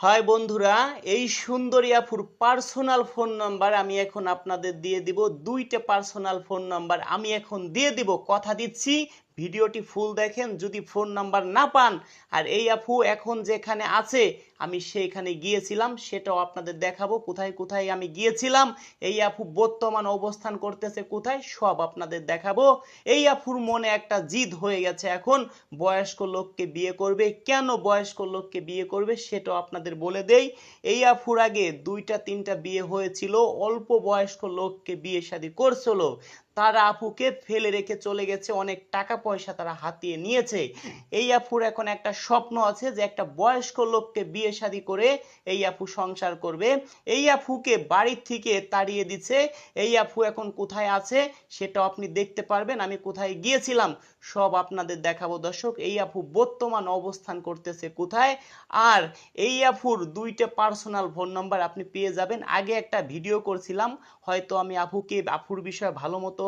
High বন্ধুরা, এই সুন্দরী আফুর পার্সোনাল ফোন নাম্বার আমি এখন আপনাদের দিয়ে দিব। দুইটা পার্সোনাল ফোন নাম্বার আমি এখন দিয়ে দিব, কথা দিচ্ছি ভিডিওটি ফুল দেখেন, যদি ফোন নাম্বার না পান, আর এই আপু এখন যেখানে আছে, আমি সেইখানে গিয়েছিলাম, সেটাও আপনাদের দেখাবো, কোথায় কোথায় আমি গিয়েছিলাম, এই আপু বর্তমান অবস্থান করতেছে কোথায়, সব আপনাদের দেখাবো। এই আপুর মনে একটা জিদ হয়ে গেছে এখন, বয়স্ক লোককে বিয়ে করবে, কেন বয়স্ক লোককে বিয়ে করবে সেটাও আপনাদের বলে দেই। এই আফুর আগে দুইটা, তিনটা বিয়ে হয়েছিল, অল্প বয়স্ক লোককে বিয়ে শাদী করছিল, তারা আপুকে ফেলে রেখে চলে গেছে, অনেক টাকা পয়সা তারা হাতিয়ে নিয়েছে। এই আপুর এখন একটা স্বপ্ন আছে যে একটা বয়স্ক লোককে বিয়ে শাদী করে এই আপু সংসার করবে। এই আপুকে বাড়ির থেকে তাড়িয়ে দিচ্ছে। এই আপু এখন কোথায় আছে সেটা আপনি দেখতে পারবেন। আমি কোথায় গিয়েছিলাম সব আপনাদের দেখাবো দর্শক। এই আপু বর্তমান অবস্থান করতেছে কোথায়? আর এই আফুর দুইটা পার্সোনাল ফোন নাম্বার আপনি পেয়ে যাবেন। আগে একটা ভিডিও করছিলাম, হয়তো আমি আপুকে আপুর বিষয়ে ভালো মতো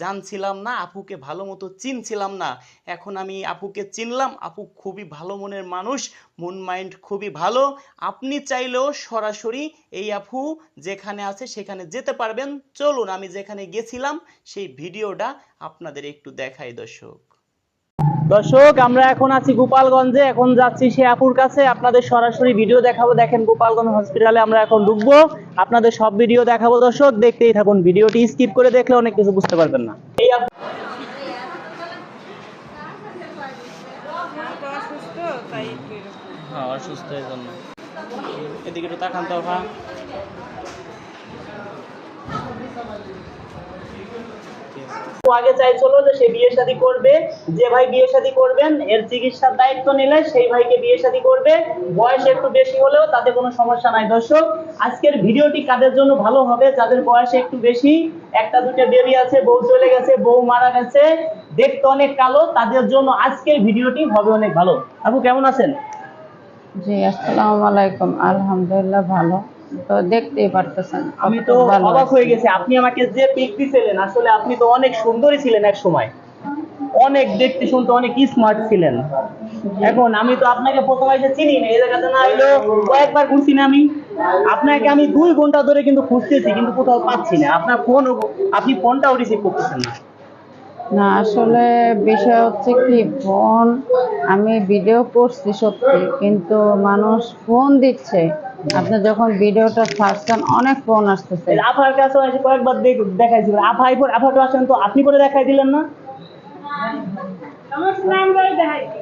জানছিলাম না আপুকে ভালো মতো চিনছিলাম না। এখন আমি আপুকে চিনলাম, আপু খুবই ভালো মনের মানুষ, মন মাইন্ড খুবই ভালো। আপনি চাইলেও সরাসরি এই আপু যেখানে আছে সেখানে যেতে পারবেন। চলুন, আমি যেখানে গেছিলাম সেই ভিডিওটা আপনাদের একটু দেখাই, দর্শক। দর্শক, আমরা এখন আছি গোপালগঞ্জে। এখন যাচ্ছি সে আপুর কাছে। আপনাদের সরাসরি ভিডিও দেখাবো। দেখেন, গোপালগঞ্জ হসপিটালে আমরা এখন ঢুকবো। আপনাদের সব ভিডিও দেখাবো, দর্শক। দেখতেই থাকুন, ভিডিওটি স্কিপ করে দেখলে অনেক কিছু বুঝতে পারবেন না এই আপু মা তো অসুস্থ তাই একটু এরকম। হ্যাঁ অসুস্থ এর জন্য। এদিকে একটু তাকান তো হ্যাঁ। আগে চাইছিল যে সে বিয়ে শাদী করবে, যে ভাই বিয়ে শাদী করবেন, এর চিকিৎসার দায়িত্ব নিলে সেই ভাইকে বিয়ে শাদী করবে। বয়স একটু বেশি হলেও তাতে কোনো সমস্যা নাই। দর্শক, আজকের ভিডিওটি কাদের জন্য ভালো হবে? যাদের বয়স একটু বেশি, একটা দুটো বেবি আছে, বউ চলে গেছে, বউ মারা গেছে, দেখতে অনেক কালো, তাদের জন্য আজকের ভিডিওটি হবে অনেক ভালো। আপু, কেমন আছেন? জি আসসালামু আলাইকুম। আলহামদুলিল্লাহ ভালো। তো দেখতেই পারতেছেন আমি তো অবাক হয়ে গেছি। আপনি আমাকে যে পিক দিছিলেন আসলে আপনি তো অনেক সুন্দরী ছিলেন এক সময়। অনেক দেখতে শুনতে অনেক স্মার্ট ছিলেন। এখন আমি তো আপনাকে প্রথমে এসে চিনি না এই জায়গাতে না হইল কয়েকবার ঘুরছি না আমি। আপনাকে আমি দুই ঘণ্টা ধরে কিন্তু খুঁজতেছি কিন্তু কোথাও পাচ্ছি না। আপনার ফোন আপনি ফোনটাও রিসিভ করতেছেন না। না আসলে বিষয় হচ্ছে কি ফোন আমি ভিডিও করছি সত্যি কিন্তু মানুষ ফোন দিচ্ছে। আপনি যখন ভিডিওটা ছাড়ছেন অনেক ফোন আসতেছে। আফার কাছে কয়েকবার দেখ- দেখাইছিল আফা আইফোন আফাটা আসেন তো আপনি করে দেখাই দিলেন না?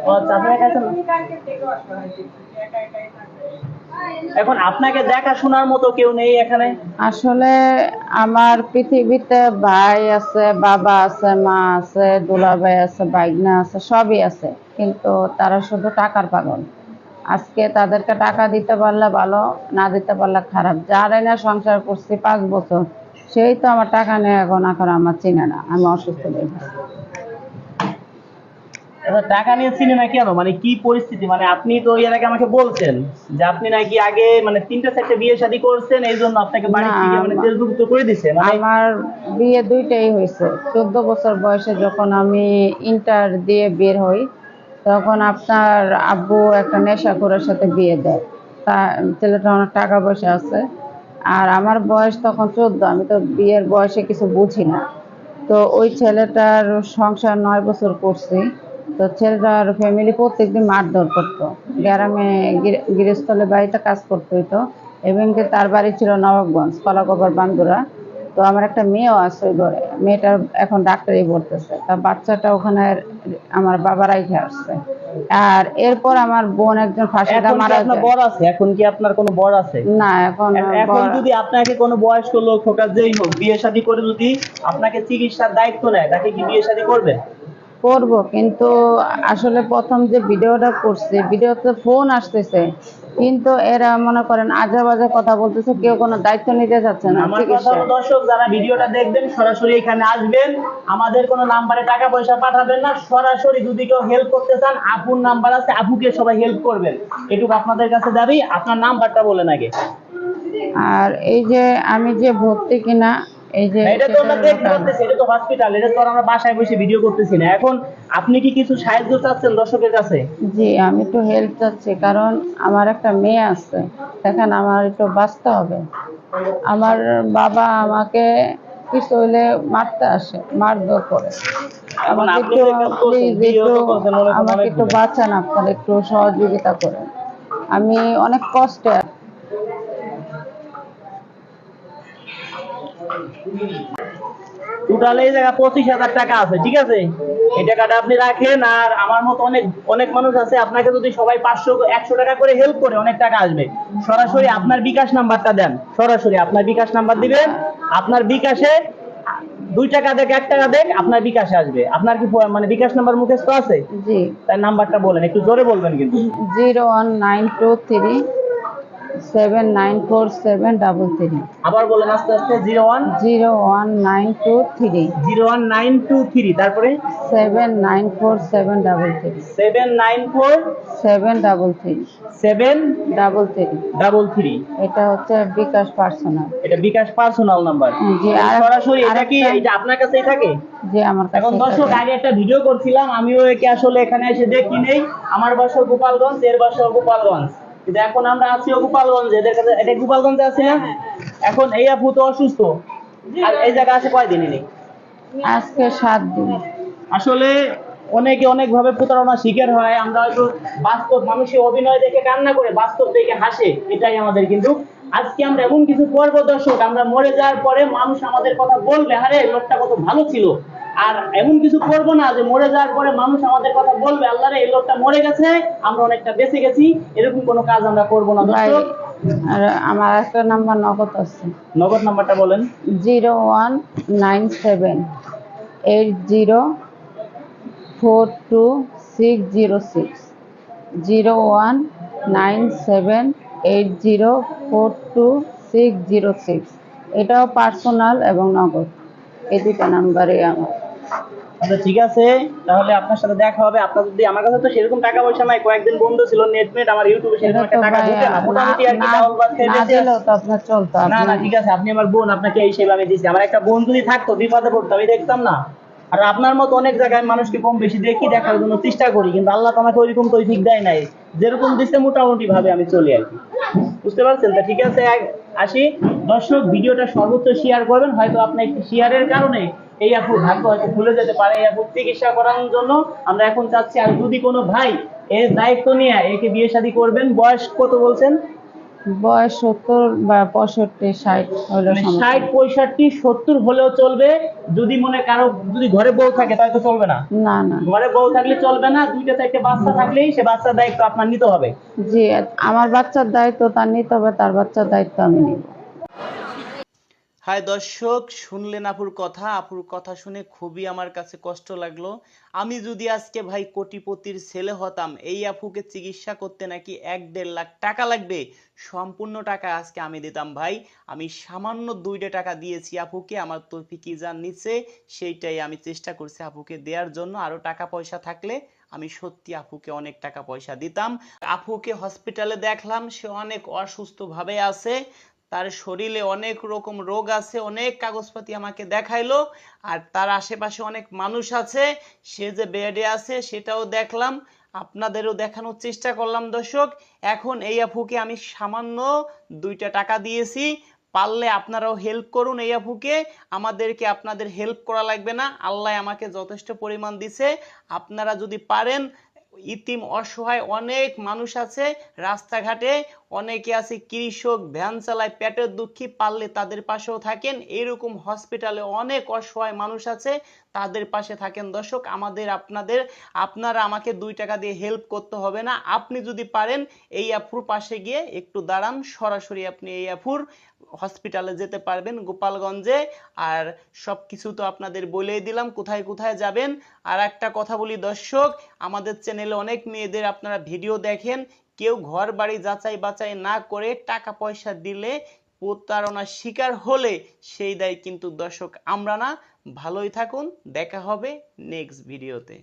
ও আচ্ছা আপনি দেখাইছেন না? এখন আপনাকে দেখাশোনার মতো কেউ নেই এখানে? আসলে আমার পৃথিবীতে ভাই আছে, বাবা আছে, মা আছে, দুলাভাই আছে বাইগনা আছে, সবই আছে। কিন্তু তারা শুধু টাকার পাগল। আজকে তাদেরকে টাকা দিতে পারলে ভালো, না দিতে পারলে খারাপ। যার না সংসার করছি পাঁচ বছর, সেই তো আমার টাকা নেই, এখন এখন আমার চিনে না। আমি অসুস্থ দেখি এবার টাকা নিয়ে চিনে না কেন? মানে কি পরিস্থিতি? মানে আপনি তো এর আগে আমাকে বলছেন যে আপনি নাকি আগে মানে তিনটা চারটে বিয়ে শাদী করছেন এই জন্য আপনাকে বাড়ি থেকে মানে করে দিছে। মানে আমার বিয়ে দুইটাই হয়েছে। চোদ্দ বছর বয়সে যখন আমি ইন্টার দিয়ে বের হই তখন আপনার আব্বু একটা নেশা নেশাখোরের সাথে বিয়ে দেয়। তা ছেলেটা অনেক টাকা পয়সা আছে। আর আমার বয়স তখন চোদ্দ আমি তো বিয়ের বয়সে কিছু বুঝি না। তো ওই ছেলেটার সংসার নয় বছর করছি। তো ছেলেটার ফ্যামিলি প্রত্যেকদিন মারধর করতো। গ্রামে গৃহস্থলে বাড়িতে কাজ করতে হইতো এবং কি তার বাড়ি ছিল নবাবগঞ্জ কলাকবর বান্দুরা। তো আমার একটা মেয়েও আছে ওই ঘরে। মেয়েটার এখন ডাক্তারি পড়তেছে। তার বাচ্চাটা ওখানে আমার বাবা রাইখে আসছে। আর এরপর আমার বোন একজন ফাঁসিটা মারা বর আছে? এখন কি আপনার কোনো বর আছে? না এখন এখন যদি আপনাকে কোনো বয়স্ক লোক হোক আর যেই হোক বিয়ে শাদী করে যদি আপনাকে চিকিৎসার দায়িত্ব নেয় তাকে কি বিয়ে শাদী করবে? করব কিন্তু আসলে প্রথম যে ভিডিওটা করছে ভিডিওতে ফোন আসতেছে কিন্তু এরা মনে করেন আজে বাজে কথা বলতেছে কেউ কোনো দায়িত্ব নিতে চাচ্ছে না দর্শক যারা ভিডিওটা দেখবেন সরাসরি এখানে আসবেন। আমাদের কোনো নাম্বারে টাকা পয়সা পাঠাবেন না সরাসরি যদি কেউ হেল্প করতে চান আপুর নাম্বার আছে আপুকে সবাই হেল্প করবেন। এটুকু আপনাদের কাছে দাবি আপনার নাম্বারটা বলেন আগে। আর এই যে আমি যে ভর্তি কিনা এই যে এটা তো আমরা দেখতে কারণ। পাচ্ছি এটা তো হসপিটাল এটা তো আমরা বাসায় বসে ভিডিও করতেছি না। এখন আপনি কি কিছু সাহায্য চাচ্ছেন দর্শকের কাছে? জি আমি একটু হেল্প চাচ্ছি কারণ আমার একটা মেয়ে আছে। দেখেন আমার একটু বাঁচতে হবে। আমার বাবা আমাকে কিছু হইলে মারতে আসে মারধর করে। একটু প্লিজ একটু তো আমাকে একটু বাঁচান আপনারা একটু সহযোগিতা করেন। আমি অনেক কষ্টে আছি। টোটাল এই জায়গা পঁচিশ হাজার টাকা আছে ঠিক আছে? এই টাকাটা আপনি রাখেন আর আমার মতো অনেক অনেক মানুষ আছে আপনাকে যদি সবাই পাঁচশো একশো টাকা করে হেল্প করে অনেক টাকা আসবে। সরাসরি আপনার বিকাশ নাম্বারটা দেন সরাসরি আপনার বিকাশ নাম্বার দিবেন আপনার বিকাশে দুই টাকা দেখ এক টাকা দেখ আপনার বিকাশে আসবে। আপনার কি মানে বিকাশ নাম্বার মুখস্থ আছে? জি। তার নাম্বারটা বলেন একটু জোরে বলবেন কিন্তু। Zero one nine two three seven nine four seven double three আবার বলেন আস্তে আস্তে zero one zero one nine two three zero one nine two three তারপরে? Seven nine four seven double three seven nine four seven double three seven double three double three এটা হচ্ছে বিকাশ personal এটা বিকাশ personal number জি, আর- সরাসরি এটা কি এটা আপনার কাছেই থাকে? যে আমার কাছে এখন দর্শক আগে একটা ভিডিও করছিলাম আমিও একে আসলে এখানে এসে দেখি নেই। আমার বাসা গোপালগঞ্জ এর বাসা গোপালগঞ্জ। এখন আমরা আছি গোপালগঞ্জ এদের কাছে এটা গোপালগঞ্জে আছি না? এখন এই আপু তো অসুস্থ। আর এই জায়গা আছে কয়দিনই নেই আজকে সাত দিন। আসলে অনেকে অনেক ভাবে প্রতারণা শিকার হয় আমরা হয়তো বাস্তব মানুষের অভিনয় দেখে কান্না করে বাস্তব দেখে হাসে এটাই আমাদের। কিন্তু আজকে আমরা এমন কিছু করব দর্শক আমরা মরে যাওয়ার পরে মানুষ আমাদের কথা বলবে আরে লোকটা কত ভালো ছিল। আর এমন কিছু করব না যে মরে যাওয়ার পরে মানুষ আমাদের কথা বলবে আল্লাহ রে এই লোকটা মরে গেছে আমরা অনেকটা বেঁচে গেছি এরকম কোনো কাজ আমরা করব না। দর্শক আর আমার একটা নাম্বার নগদ আছে। নগদ নাম্বারটা বলেন। Zero one nine seven eight zero four two six zero six. Zero one nine seven eight zero four two six zero six. এটাও পার্সোনাল এবং নগদ। এই দুটো নাম্বারে আমার। আচ্ছা ঠিক আছে। তাহলে আপনার সাথে দেখা হবে। আপনার যদি আমার কাছে তো সেরকম টাকা পয়সা নাই কয়েকদিন বন্ধ ছিল নেট নেট আমার ইউটিউবে সেরকম একটা টাকা ঢুকে না। মোটামুটি আর কি চাউল ভাত খেয়ে বেঁচে তো আপনার চলতো না না ঠিক আছে আপনি আমার বোন আপনাকে এই সেবা আমি দিচ্ছি আমার একটা বোন যদি থাকতো বিপদে পড়তো আমি দেখতাম না। আর আপনার মতো অনেক জায়গায় মানুষকে কম বেশি দেখি দেখার জন্য চেষ্টা করি কিন্তু আল্লাহ তো আমাকে ওইরকম তৈফিক দেয় নাই। যেরকম দিচ্ছে মোটামুটি ভাবে আমি চলি আর কি। বুঝতে পারছেন? তা ঠিক আছে আসি। দর্শক ভিডিওটা সর্বোচ্চ শেয়ার করবেন হয়তো আপনি একটি শেয়ারের কারণে এই আপুর ভাগ্য হয়তো ভুলে যেতে পারে এই আপুর চিকিৎসা করানোর জন্য আমরা এখন চাচ্ছি আর যদি কোনো ভাই এর দায়িত্ব নিয়ে একে বিয়ে শাদী করবেন বয়স কত বলছেন? বয়স সত্তর বা পঁয়ষট্টি ষাট মানে ষাট পঁয়ষট্টি সত্তর হলেও চলবে। যদি মনে কারও যদি ঘরে বউ থাকে তাহলে তো চলবে না। না না। ঘরে বউ থাকলে চলবে না দুইটা চারটে বাচ্চা থাকলেই সে বাচ্চার দায়িত্ব আপনার নিতে হবে। জি আমার বাচ্চার দায়িত্ব তার নিতে হবে তার বাচ্চার দায়িত্ব আমি নিব। হাই দর্শক, শুনলেন আপুর কথা। আপুর কথা শুনে খুবই আমার কাছে কষ্ট লাগল। আমি যদি আজকে ভাই কোটিপতির ছেলে হতাম, এই আপুকে চিকিৎসা করতে নাকি এক দেড় লাখ টাকা লাগবে? সম্পূর্ণ টাকা আজকে আমি দিতাম ভাই। আমি সামান্য দুইটা টাকা দিয়েছি আপুকে, আমার তৌফিকি যা নিচ্ছে সেইটাই আমি চেষ্টা করছি আপুকে দেওয়ার জন্য। আরও টাকা পয়সা থাকলে আমি সত্যি আপুকে অনেক টাকা পয়সা দিতাম। আপুকে হসপিটালে দেখলাম, সে অনেক অসুস্থ ভাবে আছে। তার শরীরে অনেক রকম রোগ আছে, অনেক কাগজপাতি আমাকে দেখাইলো, আর তার আশেপাশে অনেক মানুষ আছে, সে যে বেডে আছে সেটাও দেখলাম, আপনাদেরও দেখানোর চেষ্টা করলাম দর্শক। এখন এই আপুকে আমি সামান্য দুইটা টাকা দিয়েছি, পারলে আপনারাও হেল্প করুন এই আপুকে, আমাদেরকে আপনাদের হেল্প করা লাগবে না, আল্লাহ আমাকে যথেষ্ট পরিমাণ দিছে, আপনারা যদি পারেন, ইতিম অসহায় অনেক মানুষ আছে রাস্তাঘাটে অনেকে আছে কৃষক, ভ্যান চালায়, পেটের দুঃখী, পারলে তাদের পাশেও থাকেন। এরকম হসপিটালে অনেক অসহায় মানুষ আছে, তাদের পাশে থাকেন। দর্শক, আমাদের, আপনাদের, আপনারা আমাকে দুই টাকা দিয়ে হেল্প করতে হবে না। আপনি যদি পারেন, এই অ্যাপুর পাশে গিয়ে একটু দাঁড়ান। সরাসরি আপনি এই অ্যাপুর হসপিটালে যেতে পারবেন, গোপালগঞ্জে। আর সব কিছু তো আপনাদের বলেই দিলাম, কোথায় কোথায় যাবেন? আর একটা কথা বলি দর্শক, আমাদের চ্যানেলে অনেক মেয়েদের আপনারা ভিডিও দেখেন। কেউ ঘর বাড়ি যাচাই বাছাই না করে টাকা পয়সা দিলে প্রতারণার শিকার হলে সেই দায় কিন্তু দর্শক, আমরা না। ভালোই থাকুন, দেখা হবে নেক্সট ভিডিওতে